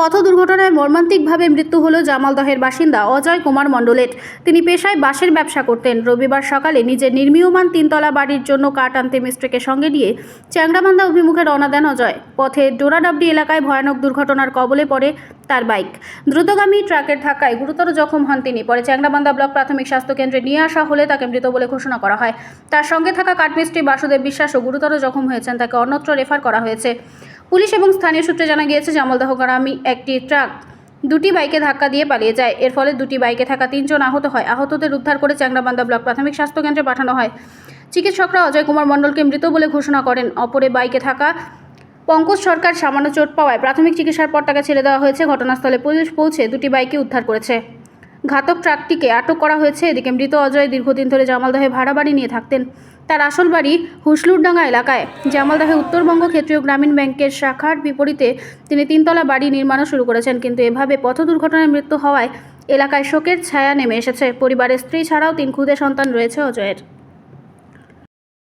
পথ দুর্ঘটনায় মর্মান্তিকভাবে মৃত্যু হল জামালদহের বাসিন্দা অজয় কুমার মণ্ডলের। তিনি পেশায় বাঁশের ব্যবসা করতেন। রবিবার সকালে নিজের নির্মীয়মান তিনতলা বাড়ির জন্য কাঠ আনতে মিস্ত্রিকে সঙ্গে নিয়ে চ্যাংরাবান্ধা অভিমুখে রওনা দেন অজয়। পথে ডোরাডাবডি এলাকায় ভয়ানক দুর্ঘটনার কবলে পড়ে তার বাইক। দ্রুতগামী ট্রাকের ধাক্কায় গুরুতর জখম হন তিনি। পরে চ্যাংরাবান্ধা ব্লক প্রাথমিক স্বাস্থ্য কেন্দ্রে নিয়ে আসা হলে তাকে মৃত বলে ঘোষণা করা হয়। তার সঙ্গে থাকা কাঠমিস্ত্রি বাসুদেব বিশ্বাসও গুরুতর জখম হয়েছেন। তাকে অন্যত্র রেফার করা হয়েছে। পুলিশ এবং স্থানীয় সূত্রে জানা গিয়েছে, জামালদহ গ্রামে একটি ট্রাক দুটি বাইকে ধাক্কা দিয়ে পালিয়ে যায়। এর ফলে দুটি বাইকে থাকা তিনজন আহত হয়। আহতদের উদ্ধার করে চ্যাংরাবান্ধা ব্লক প্রাথমিক স্বাস্থ্য কেন্দ্রে পাঠানো হয়। চিকিৎসকরা অজয় কুমার মণ্ডলকে মৃত বলে ঘোষণা করেন। অপরে বাইকে থাকা পঙ্কজ সরকার সামান্য চোট পাওয়ায় প্রাথমিক চিকিৎসার পর তাকে ছেড়ে দেওয়া হয়েছে। ঘটনাস্থলে পুলিশ পৌঁছে দুটি বাইকে উদ্ধার করেছে। ঘাতক ট্রাকটিকে আটক করা হয়েছে। এদিকে মৃত অজয় দীর্ঘদিন ধরে জামালদহে ভাড়া বাড়ি নিয়ে থাকতেন। তার আসল বাড়ি হুসলুরডাঙ্গা এলাকায়। জামালদহে উত্তরবঙ্গ ক্ষেত্রীয় গ্রামীণ ব্যাংকের শাখার বিপরীতে তিনি তিনতলা বাড়ি নির্মাণও শুরু করেছেন। কিন্তু এভাবে পথ দুর্ঘটনায় মৃত্যু হওয়ায় এলাকায় শোকের ছায়া নেমে এসেছে। পরিবারের স্ত্রী ছাড়াও তিন ক্ষুদে সন্তান রয়েছে অজয়ের।